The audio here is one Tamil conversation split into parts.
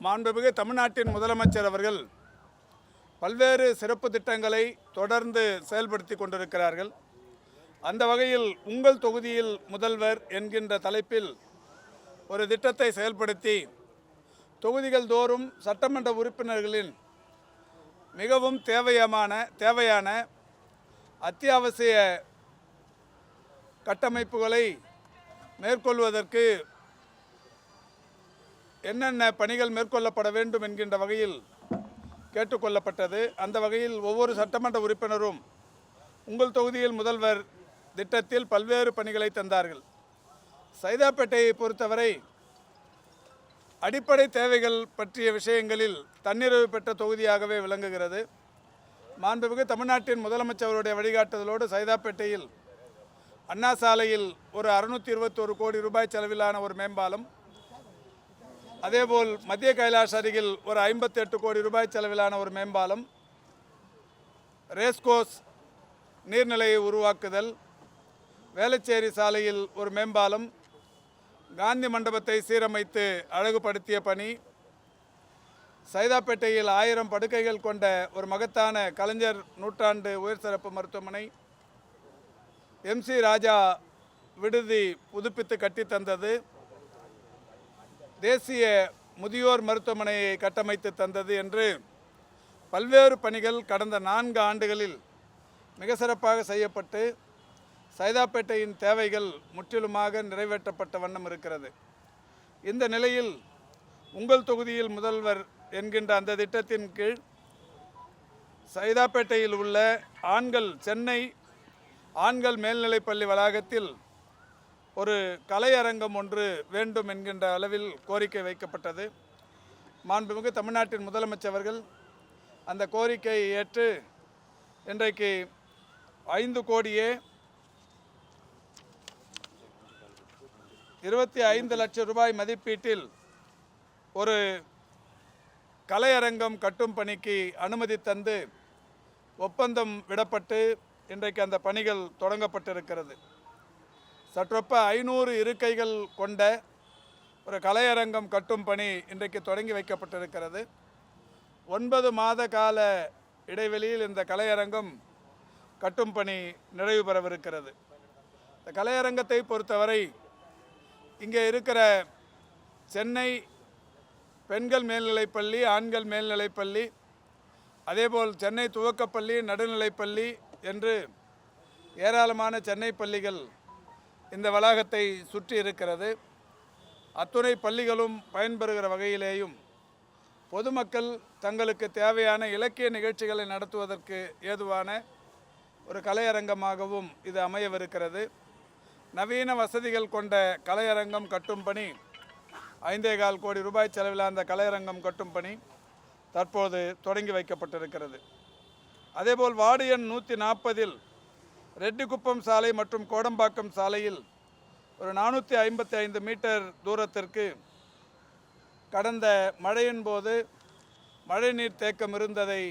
மாண்புமிகு தமிழ்நாட்டின் முதலமைச்சர் அவர்கள் பல்வேறு சிறப்பு திட்டங்களை தொடர்ந்து செயல்படுத்தி கொண்டிருக்கிறார்கள். அந்த வகையில் உங்கள் தொகுதியில் முதல்வர் என்கின்ற தலைப்பில் ஒரு திட்டத்தை செயல்படுத்தி தொகுதிகள் தோறும் சட்டமன்ற உறுப்பினர்களின் மிகவும் தேவையமான தேவையான அத்தியாவசிய கட்டமைப்புகளை மேற்கொள்வதற்கு என்னென்ன பணிகள் மேற்கொள்ளப்பட வேண்டும் என்கின்ற வகையில் கேட்டுக்கொள்ளப்பட்டது. அந்த வகையில் ஒவ்வொரு சட்டமன்ற உறுப்பினரும் உங்கள் தொகுதியில் முதல்வர் திட்டத்தில் பல்வேறு பணிகளை தந்தார்கள். சைதாப்பேட்டையை பொறுத்தவரை அடிப்படை தேவைகள் பற்றிய விஷயங்களில் தன்னிறைவு பெற்ற தொகுதியாகவே விளங்குகிறது. மாண்புமிகு தமிழ்நாட்டின் முதலமைச்சருடைய வழிகாட்டுதலோடு சைதாப்பேட்டையில் அண்ணா சாலையில் ஒரு அறுநூற்றி இருபத்தோரு கோடி ரூபாய் செலவிலான ஒரு மேம்பாலம் அதேபோல் மத்திய கைலாஷ் அருகில் ஒரு 58 கோடி ரூபாய் செலவிலான ஒரு மேம்பாலம் ரேஸ்கோஸ் நீர்நிலையை உருவாக்குதல் வேளச்சேரி சாலையில் ஒரு மேம்பாலம் காந்தி மண்டபத்தை சீரமைத்து அழகுபடுத்திய பணி சைதாப்பேட்டையில் ஆயிரம் படுக்கைகள் கொண்ட ஒரு மகத்தான கலைஞர் நூற்றாண்டு உயர் சிறப்பு மருத்துவமனை எம்சி ராஜா விடுதி புதுப்பித்து கட்டித் தந்தது தேசிய முதியோர் மருத்துவமனையை கட்டமைத்து தந்தது என்று பல்வேறு பணிகள் கடந்த நான்கு ஆண்டுகளில் மிக சிறப்பாக செய்யப்பட்டு சைதாப்பேட்டையின் தேவைகள் முற்றிலுமாக நிறைவேற்றப்பட்ட வண்ணம் இருக்கிறது. இந்த நிலையில் உங்கள் தொகுதியில் முதல்வர் என்கின்ற அந்த திட்டத்தின் கீழ் சைதாப்பேட்டையில் உள்ள ஆண்கள் சென்னை ஆண்கள் மேல்நிலைப்பள்ளி வளாகத்தில் ஒரு கலையரங்கம் ஒன்று வேண்டும் என்கின்ற அளவில் கோரிக்கை வைக்கப்பட்டது. மாண்புமிகு தமிழ்நாட்டின் முதலமைச்சர் அந்த கோரிக்கையை ஏற்று இன்றைக்கு ஐந்து கோடியே இருபத்தி ஐந்து லட்சம் ரூபாய் மதிப்பீட்டில் ஒரு கலையரங்கம் கட்டும் பணிக்கு அனுமதி தந்து ஒப்பந்தம் விடப்பட்டு இன்றைக்கு அந்த பணிகள் தொடங்கப்பட்டிருக்கிறது. சற்றொப்ப ஐநூறு இருக்கைகள் கொண்ட ஒரு கலையரங்கம் கட்டும் பணி இன்றைக்கு தொடங்கி வைக்கப்பட்டிருக்கிறது. ஒன்பது மாத கால இடைவெளியில் இந்த கலையரங்கம் கட்டும் பணி நிறைவு பெறவிருக்கிறது. இந்த கலையரங்கத்தை பொறுத்தவரை இங்கே இருக்கிற சென்னை பெண்கள் மேல்நிலைப்பள்ளி ஆண்கள் மேல்நிலைப்பள்ளி அதேபோல் சென்னை துவக்கப்பள்ளி நடுநிலைப்பள்ளி என்று ஏராளமான சென்னை பள்ளிகள் இந்த வளாகத்தை சுற்றி இருக்கிறது. அத்துணை பள்ளிகளும் பயன்பெறுகிற வகையிலேயும் பொதுமக்கள் தங்களுக்கு தேவையான இலக்கிய நிகழ்ச்சிகளை நடத்துவதற்கு ஏதுவான ஒரு கலையரங்கமாகவும் இது அமையவிருக்கிறது. நவீன வசதிகள் கொண்ட கலையரங்கம் கட்டும் பணி ஐந்தே கால் கோடி ரூபாய் செலவில் அந்த கலையரங்கம் கட்டும் பணி தற்போது தொடங்கி வைக்கப்பட்டிருக்கிறது. அதேபோல் வார்டு எண் நூற்றி நாற்பதில் ரெட்டிக்குப்பம் சாலை மற்றும் கோடம்பாக்கம் சாலையில் ஒரு நானூற்றி ஐம்பத்தி ஐந்து மீட்டர் தூரத்திற்கு கடந்த மழையின் போது மழைநீர் தேக்கம் இருந்ததை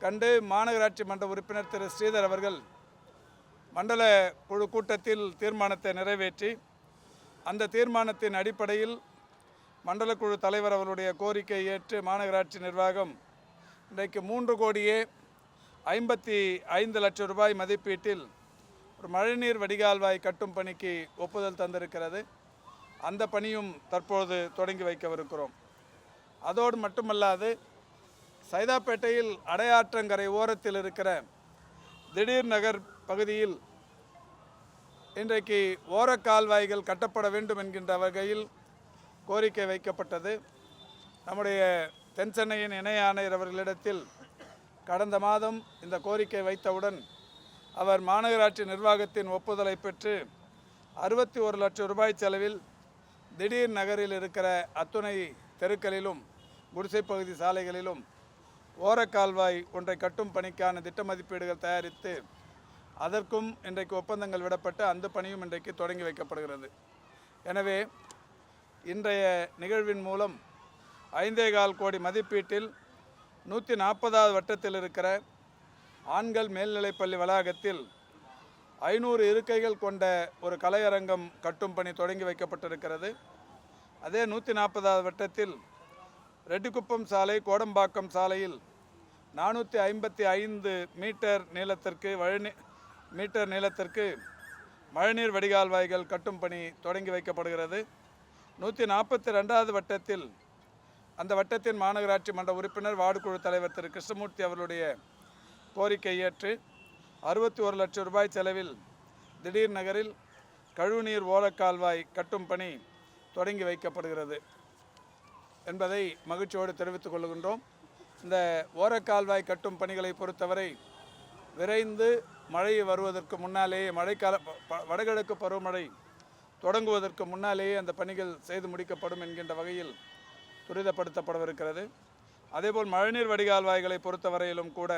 கண்டு மாநகராட்சி மன்ற உறுப்பினர் திரு ஸ்ரீதர் அவர்கள் மண்டல குழு கூட்டத்தில் தீர்மானத்தை நிறைவேற்றி அந்த தீர்மானத்தின் அடிப்படையில் மண்டல குழு தலைவர் அவருடைய கோரிக்கை ஏற்று மாநகராட்சி நிர்வாகம் இன்றைக்கு மூன்று கோடியே ஐம்பத்தி ஐந்து லட்சம் ரூபாய் மதிப்பீட்டில் ஒரு மழைநீர் வடிகால்வாய் கட்டும் பணிக்கு ஒப்புதல் தந்திருக்கிறது. அந்த பணியும் தற்போது தொடங்கி வைக்கவிருக்கிறோம். அதோடு மட்டுமல்லாது சைதாப்பேட்டையில் அடையாற்றங்கரை ஓரத்தில் இருக்கிற திடீர் நகர் பகுதியில் இன்றைக்கு ஓரக்கால்வாய்கள் கட்டப்பட வேண்டும் என்கின்ற வகையில் கோரிக்கை வைக்கப்பட்டது. நம்முடைய தென் சென்னையின் இணை ஆணையர் அவர்களிடத்தில் கடந்த மாதம் இந்த கோரிக்கை வைத்தவுடன் அவர் மாநகராட்சி நிர்வாகத்தின் ஒப்புதலை பெற்று அறுபத்தி ஒரு லட்சம் ரூபாய் செலவில் திடீர் நகரில் இருக்கிற அத்துணை தெருக்களிலும் குடிசைப்பகுதி சாலைகளிலும் ஓரக்கால்வாய் ஒன்றை கட்டும் பணிக்கான திட்ட மதிப்பீடுகள் தயாரித்து அதற்கும் இன்றைக்கு ஒப்பந்தங்கள் விடப்பட்டு அந்த பணியும் இன்றைக்கு தொடங்கி வைக்கப்படுகிறது. எனவே இன்றைய நிகழ்வின் மூலம் ஐந்தே கால் கோடி மதிப்பீட்டில் நூற்றி நாற்பதாவது வட்டத்தில் இருக்கிற ஆண்கள் மேல்நிலைப்பள்ளி வளாகத்தில் ஐநூறு இருக்கைகள் கொண்ட ஒரு கலையரங்கம் கட்டும் பணி தொடங்கி வைக்கப்பட்டிருக்கிறது. அதே நூற்றி நாற்பதாவது வட்டத்தில் ரெட்டிக்குப்பம் சாலை கோடம்பாக்கம் சாலையில் நானூற்றி ஐம்பத்தி ஐந்து மீட்டர் நீளத்திற்கு வழி மீட்டர் நீளத்திற்கு மழைநீர் வடிகால்வாய்கள் கட்டும் பணி தொடங்கி வைக்கப்படுகிறது. நூற்றி நாற்பத்தி ரெண்டாவது வட்டத்தில் அந்த வட்டத்தின் மாநகராட்சி மன்ற உறுப்பினர் வார்டு குழு தலைவர் திரு கிருஷ்ணமூர்த்தி அவர்களுடைய கோரிக்கை ஏற்று அறுபத்தி ஒரு லட்சம் ரூபாய் செலவில் திடீர் நகரில் கழிவுநீர் ஓலக்கால்வாய் கட்டும் பணி தொடங்கி வைக்கப்படுகிறது என்பதை மகிழ்ச்சியோடு தெரிவித்துக் கொள்கின்றோம். இந்த ஓரக்கால்வாய் கட்டும் பணிகளை பொறுத்தவரை விரைந்து மழை வருவதற்கு முன்னாலேயே மழைக்கால வடகிழக்கு பருவமழை தொடங்குவதற்கு முன்னாலேயே அந்த பணிகள் செய்து முடிக்கப்படும் என்கின்ற வகையில் துரிதப்படுத்தப்படவிருக்கிறது. அதேபோல் மழைநீர் வடிகால்வாய்களை பொறுத்தவரையிலும் கூட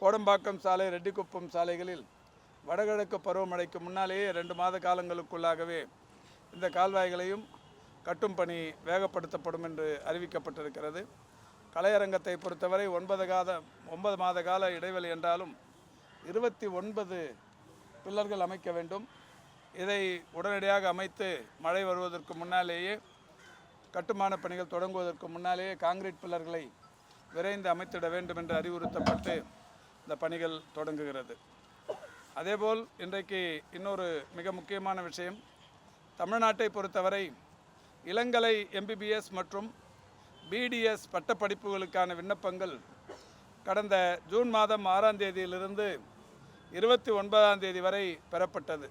கோடம்பாக்கம் சாலை ரெட்டிக்குப்பம் சாலைகளில் வடகிழக்கு பருவமழைக்கு முன்னாலேயே ரெண்டு மாத காலங்களுக்குள்ளாகவே இந்த கால்வாய்களையும் கட்டும் பணி வேகப்படுத்தப்படும் என்று அறிவிக்கப்பட்டிருக்கிறது. கலையரங்கத்தை பொறுத்தவரை ஒன்பது காத ஒன்பது மாத கால இடைவெளி என்றாலும் இருபத்தி ஒன்பது பில்லர்கள் அமைக்க வேண்டும். இதை உடனடியாக அமைத்து மழை வருவதற்கு முன்னாலேயே கட்டுமான பணிகள் தொடங்குவதற்கு முன்னாலேயே காங்கிரீட் பில்லர்களை விரைந்து அமைத்திட வேண்டும் என்று அறிவுறுத்தப்பட்டு இந்த பணிகள் தொடங்குகிறது. அதேபோல் இன்றைக்கு இன்னொரு மிக முக்கியமான விஷயம் தமிழ்நாட்டை பொறுத்தவரை இளங்கலை எம்பிபிஎஸ் மற்றும் பிடிஎஸ் பட்டப்படிப்புகளுக்கான விண்ணப்பங்கள் கடந்த ஜூன் மாதம் ஆறாம் தேதியிலிருந்து இருபத்தி ஒன்பதாம் தேதி வரை பெறப்பட்டது.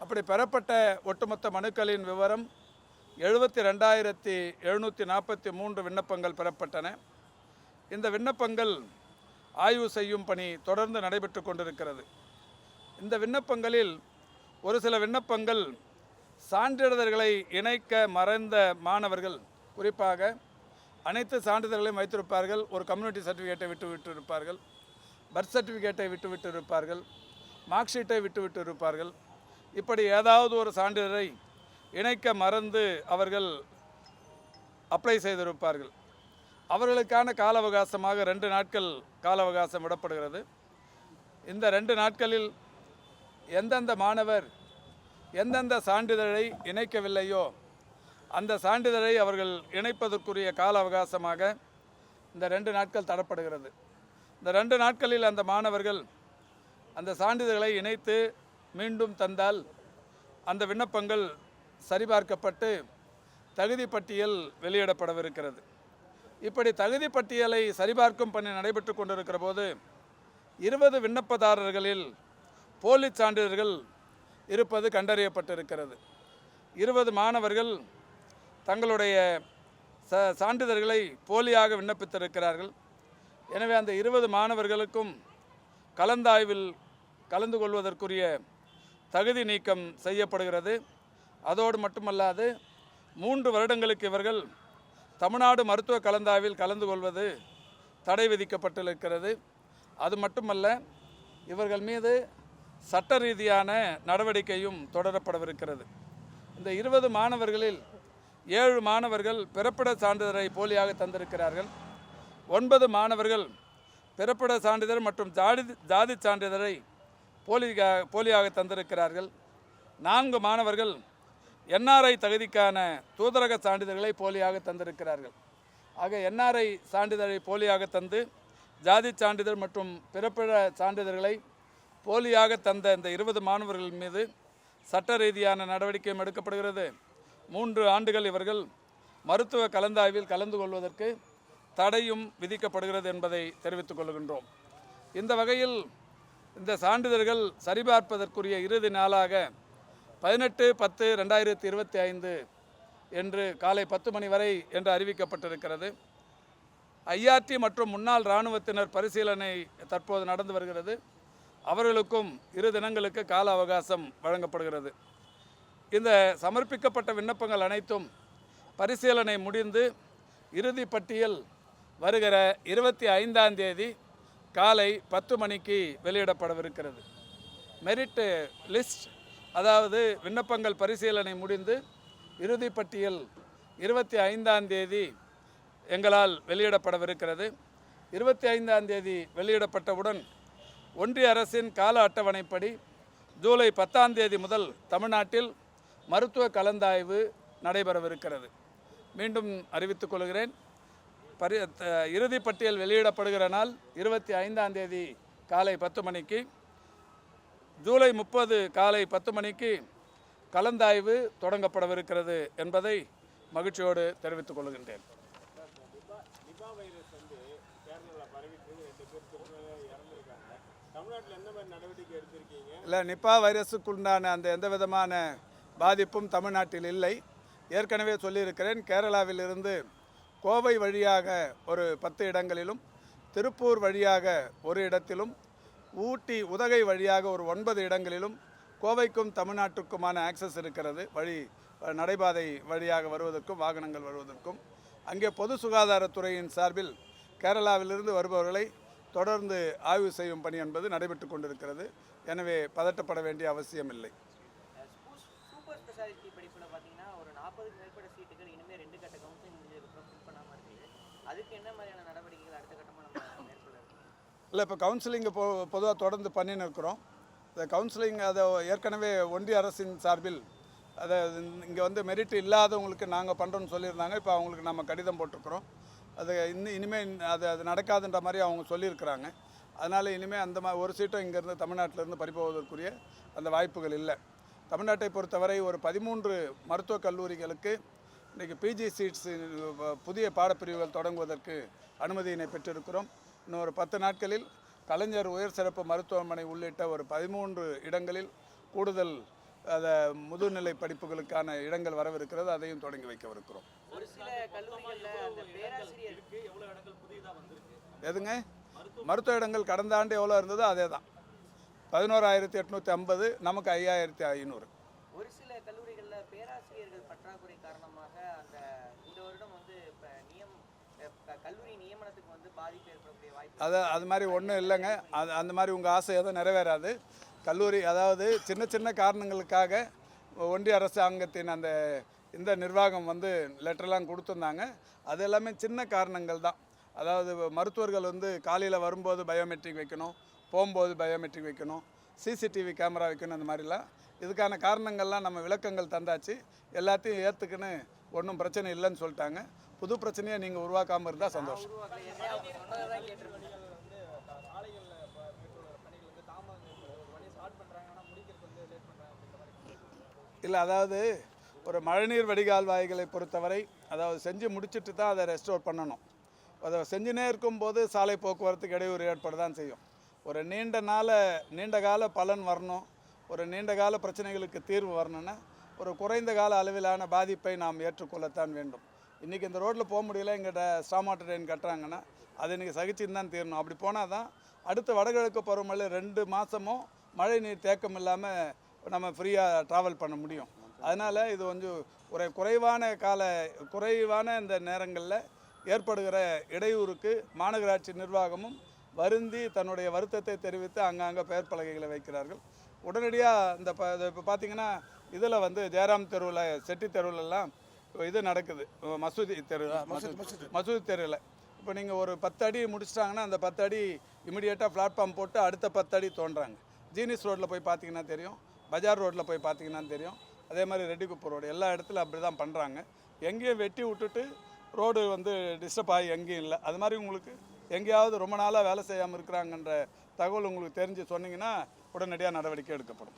அப்படி பெறப்பட்ட ஒட்டுமொத்த மனுக்களின் விவரம் எழுபத்தி ரெண்டாயிரத்தி எழுநூற்றி நாற்பத்தி மூன்று விண்ணப்பங்கள் பெறப்பட்டன. இந்த விண்ணப்பங்கள் ஆய்வு செய்யும் பணி தொடர்ந்து நடைபெற்று கொண்டிருக்கிறது. இந்த விண்ணப்பங்களில் ஒரு சில விண்ணப்பங்கள் சான்றிதழ்களை இணைக்க மறைந்த மாணவர்கள் குறிப்பாக அனைத்து சான்றிதழ்களையும் வைத்திருப்பார்கள். ஒரு கம்யூனிட்டி சர்டிஃபிகேட்டை விட்டு விட்டு இருப்பார்கள் பர்த் சர்டிஃபிகேட்டை விட்டு விட்டு இருப்பார்கள் மார்க் ஷீட்டை விட்டு விட்டு இருப்பார்கள் இப்படி ஏதாவது ஒரு சான்றிதழை இணைக்க மறந்து அவர்கள் அப்ளை செய்திருப்பார்கள். அவர்களுக்கான கால அவகாசமாக ரெண்டு நாட்கள் கால அவகாசம் விடப்படுகிறது. இந்த ரெண்டு நாட்களில் எந்தெந்த மாணவர் எந்தெந்த சான்றிதழை இணைக்கவில்லையோ அந்த சான்றிதழை அவர்கள் இணைப்பதற்குரிய கால அவகாசமாக இந்த ரெண்டு நாட்கள் தரப்படுகிறது. இந்த ரெண்டு நாட்களில் அந்த மாணவர்கள் அந்த சான்றிதழ்களை இணைத்து மீண்டும் தந்தால் அந்த விண்ணப்பங்கள் சரிபார்க்கப்பட்டு தகுதி பட்டியல் வெளியிடப்படவிருக்கிறது. இப்படி தகுதி பட்டியலை சரிபார்க்கும் பணி நடைபெற்று கொண்டிருக்கிற போது இருபது விண்ணப்பதாரர்களில் போலி சான்றிதழ்கள் இருப்பது கண்டறியப்பட்டிருக்கிறது. இருபது மாணவர்கள் தங்களுடைய ச சான்றிதழ்களை போலியாக விண்ணப்பித்திருக்கிறார்கள். எனவே அந்த இருபது மாணவர்களுக்கும் கலந்தாய்வில் கலந்து கொள்வதற்குரிய தகுதி நீக்கம் செய்யப்படுகிறது. அதோடு மட்டுமல்லாது மூன்று வருடங்களுக்கு இவர்கள் தமிழ்நாடு மருத்துவ கலந்தாய்வில் கலந்து கொள்வது தடை விதிக்கப்பட்டிருக்கிறது. அது மட்டுமல்ல இவர்கள் மீது சட்ட ரீதியான நடவடிக்கையும் தொடரப்படவிருக்கிறது. இந்த இருபது மாணவர்களில் ஏழு மாணவர்கள் பிறப்பிட சான்றிதழை போலியாக தந்திருக்கிறார்கள். ஒன்பது மாணவர்கள் பிறப்பிட சான்றிதழ் மற்றும் ஜாதி ஜாதி சான்றிதழை போலியாக போலியாக தந்திருக்கிறார்கள். நான்கு மாணவர்கள் என்ஆர்ஐ தகுதிக்கான தூதரக சான்றிதழ்களை போலியாக தந்திருக்கிறார்கள். ஆக என்ஆர்ஐ சான்றிதழை போலியாக தந்து ஜாதி சான்றிதழ் மற்றும் பிறப்பிட சான்றிதழ்களை போலியாக தந்த இந்த இருபது மாணவர்கள் மீது சட்ட ரீதியான நடவடிக்கையும் எடுக்கப்படுகிறது. மூன்று ஆண்டுகள் இவர்கள் மருத்துவ கலந்தாய்வில் கலந்து கொள்வதற்கு தடையும் விதிக்கப்படுகிறது என்பதை தெரிவித்துக் கொள்கின்றோம். இந்த வகையில் இந்த சான்றிதழ்கள் சரிபார்ப்பதற்குரிய இறுதி நாளாக பதினெட்டு பத்து ரெண்டாயிரத்தி இருபத்தி ஐந்து என்று காலை பத்து மணி வரை என்று அறிவிக்கப்பட்டிருக்கிறது. ஐஆர்டி மற்றும் முன்னாள் இராணுவத்தினர் பரிசீலனை தற்போது நடந்து வருகிறது. அவர்களுக்கும் இரு தினங்களுக்கு கால அவகாசம் வழங்கப்படுகிறது. இந்த சமர்ப்பிக்கப்பட்ட விண்ணப்பங்கள் அனைத்தும் பரிசீலனை முடிந்து இறுதி பட்டியல் வருகிற இருபத்தி ஐந்தாம் தேதி காலை பத்து மணிக்கு வெளியிடப்படவிருக்கிறது. மெரிட்டு லிஸ்ட் அதாவது விண்ணப்பங்கள் பரிசீலனை முடிந்து இறுதி பட்டியல் இருபத்தி ஐந்தாம் தேதி எங்களால் வெளியிடப்படவிருக்கிறது. இருபத்தி ஐந்தாம் தேதி வெளியிடப்பட்டவுடன் ஒன்றிய அரசின் கால அட்டவணைப்படி ஜூலை பத்தாம் தேதி முதல் தமிழ்நாட்டில் மருத்துவ கலந்தாய்வு நடைபெறவிருக்கிறது. மீண்டும் அறிவித்துக் கொள்கிறேன். பரி த- பட்டியல் வெளியிடப்படுகிற நாள் இருபத்தி ஐந்தாம் தேதி காலை பத்து மணிக்கு ஜூலை முப்பது காலை பத்து மணிக்கு கலந்தாய்வு தொடங்கப்படவிருக்கிறது என்பதை மகிழ்ச்சியோடு தெரிவித்துக் கொள்கின்றேன். இல்லை நிப்பா வைரஸுக்குண்டான அந்த எந்த விதமான பாதிப்பும் தமிழ்நாட்டில் இல்லை. ஏற்கனவே சொல்லியிருக்கிறேன் கேரளாவிலிருந்து கோவை வழியாக ஒரு பத்து இடங்களிலும் திருப்பூர் வழியாக ஒரு இடத்திலும் ஊட்டி உதகை வழியாக ஒரு ஒன்பது இடங்களிலும் கோவைக்கும் தமிழ்நாட்டுக்குமான ஆக்சஸ் இருக்கிறது. வழி நடைபாதை வழியாக வருவதற்கும் வாகனங்கள் வருவதற்கும். அங்கே பொது சுகாதாரத்துறையின் சார்பில் கேரளாவிலிருந்து வருபவர்களை தொடர்ந்து ஆய்வு செய்யும் பணி என்பது நடைபெற்று கொண்டிருக்கிறது. எனவே பதட்டப்பட வேண்டிய அவசியம் இல்லை அதுக்கு என்ன மாதிரியான நடவடிக்கை இல்லை இப்போ கவுன்சிலிங் பொ பொதுவாக தொடர்ந்து பண்ணின்னு இருக்கிறோம் இந்த கவுன்சிலிங் அதை ஏற்கனவே ஒன்றிய அரசின் சார்பில் அதை இங்கே வந்து மெரிட் இல்லாதவங்களுக்கு நாங்கள் பண்ணுறோன்னு சொல்லியிருந்தாங்க. இப்போ அவங்களுக்கு நம்ம கடிதம் போட்டிருக்கிறோம். அது இன்னும் இனிமேல் அது அது நடக்காதுன்ற மாதிரி அவங்க சொல்லியிருக்கிறாங்க. அதனால் இனிமேல் அந்த மாதிரி ஒரு சீட்டும் இங்கேருந்து தமிழ்நாட்டிலேருந்து பறிப்போவதற்குரிய அந்த வாய்ப்புகள் இல்லை. தமிழ்நாட்டை பொறுத்தவரை ஒரு பதிமூன்று மருத்துவக் கல்லூரிகளுக்கு இன்றைக்கி பிஜி சீட்ஸ் புதிய பாடப்பிரிவுகள் தொடங்குவதற்கு அனுமதியினை பெற்றிருக்கிறோம். இன்னும் ஒரு பத்து நாட்களில் கலைஞர் உயர் சிறப்பு மருத்துவமனை உள்ளிட்ட ஒரு பதிமூன்று இடங்களில் கூடுதல் அத முதுநிலை படிப்புகளுக்கான இடங்கள் வரவிருக்கிறது. அதையும் தொடங்கி வைக்கவிருக்கிறோம். எதுங்க? மருத்துவ இடங்கள் கடந்த ஆண்டு எவ்வளோ இருந்ததோ அதே தான் பதினோராயிரத்தி எட்நூற்றி ஐம்பது நமக்கு ஐயாயிரத்தி ஐநூறு. ஒரு சில கல்லூரிகளில் பேராசிரியர்கள் பற்றாக்குறை காரணமாக அந்த இந்த வருடம் வந்து இப்போ நியம் அஹ் க- கல்லூரி நியமனத்துக்கு வந்து பாதிப்பு ஏற்படக்கூடிய வாய்ப்பு அது அது மாதிரி ஒன்றும் இல்லைங்க. அது அந்த மாதிரி உங்கள் ஆசை எதுவும் நிறைவேறாது. கல்லூரி அதாவது சின்ன சின்ன காரணங்களுக்காக ஒன்றிய அரசாங்கத்தின் அந்த இந்த நிர்வாகம் வந்து லெட்டர்லாம் கொடுத்துருந்தாங்க. அது எல்லாமே சின்ன காரணங்கள் தான். அதாவது மருத்துவர்கள் வந்து காலையில் வரும்போது பயோமெட்ரிக் வைக்கணும் போகும்போது பயோமெட்ரிக் வைக்கணும் சிசிடிவி கேமரா வைக்கணும் அந்த மாதிரிலாம். இதுக்கான காரணங்கள்லாம் நம்ம விளக்கங்கள் தந்தாச்சு. எல்லாத்தையும் ஏற்றுக்குன்னு ஒன்றும் பிரச்சனை இல்லைன்னு சொல்லிட்டாங்க. புது பிரச்சனையை நீங்கள் உருவாக்காமல் இருந்தால் சந்தோஷம். இல்லை அதாவது ஒரு மழைநீர் வடிகால் வாய்களை பொறுத்தவரை அதாவது செஞ்சு முடிச்சிட்டு தான் அதை ரெஸ்டோர் பண்ணணும். அதை செஞ்சுனே இருக்கும்போது சாலை போக்குவரத்துக்கு இடையூறு ஏற்பட தான் செய்யும். ஒரு நீண்ட நாள நீண்ட கால பலன் வரணும். ஒரு நீண்ட கால பிரச்சனைகளுக்கு தீர்வு வரணும்னா ஒரு குறைந்த கால அளவிலான பாதிப்பை நாம் ஏற்றுக்கொள்ளத்தான் வேண்டும். இன்றைக்கி இந்த ரோட்டில் போக முடியல எங்கிட்ட ஸ்டாமாட்டர் ட்ரெயின் கட்டுறாங்கன்னா அது இன்றைக்கி சகிச்சுன்னு தான் தீரணும். அப்படி போனால் தான் அடுத்த வடகிழக்கு பருவமழை ரெண்டு மாதமும் மழை நீர் தேக்கம் இல்லாமல் நம்ம ஃப்ரீயாக ட்ராவல் பண்ண முடியும். அதனால் இது கொஞ்சம் ஒரு குறைவான கால குறைவான இந்த நேரங்களில் ஏற்படுகிற இடையூறுக்கு மாநகராட்சி நிர்வாகமும் வருந்தி தன்னுடைய வருத்தத்தை தெரிவித்து அங்கங்கே பெயர் பலகைகளை வைக்கிறார்கள். உடனடியாக இந்த ப இப்போ பார்த்தீங்கன்னா இதில் வந்து ஜெயராம் தெருவில் செட்டி தெருவிலெல்லாம் இது நடக்குது. மசூதி தெரு மசூதி மசூதி. தெருவில் இப்போ நீங்கள் ஒரு பத்து அடி முடிச்சிட்டாங்கன்னா அந்த பத்து அடி இமிடியேட்டாக பிளாட்ஃபார்ம் போட்டு அடுத்த பத்து அடி தோன்றாங்க ஜீனிஸ் ரோட்டில் போய் பார்த்தீங்கன்னா தெரியும். பஜார் ரோட்டில் போய் பார்த்தீங்கன்னா தெரியும். அதே மாதிரி ரெட்டிக்குப்பம் ரோடு எல்லா இடத்துலையும் அப்படி தான் பண்ணுறாங்க எங்கேயும் வெட்டி விட்டுட்டு ரோடு வந்து டிஸ்டர்ப் ஆகி எங்கேயும் இல்லை. அது மாதிரி உங்களுக்கு எங்கேயாவது ரொம்ப நாளாக வேலை செய்யாமல் இருக்கிறாங்கன்ற தகவல் உங்களுக்கு தெரிஞ்சு சொன்னீங்கன்னா உடனடியாக நடவடிக்கை எடுக்கப்படும்.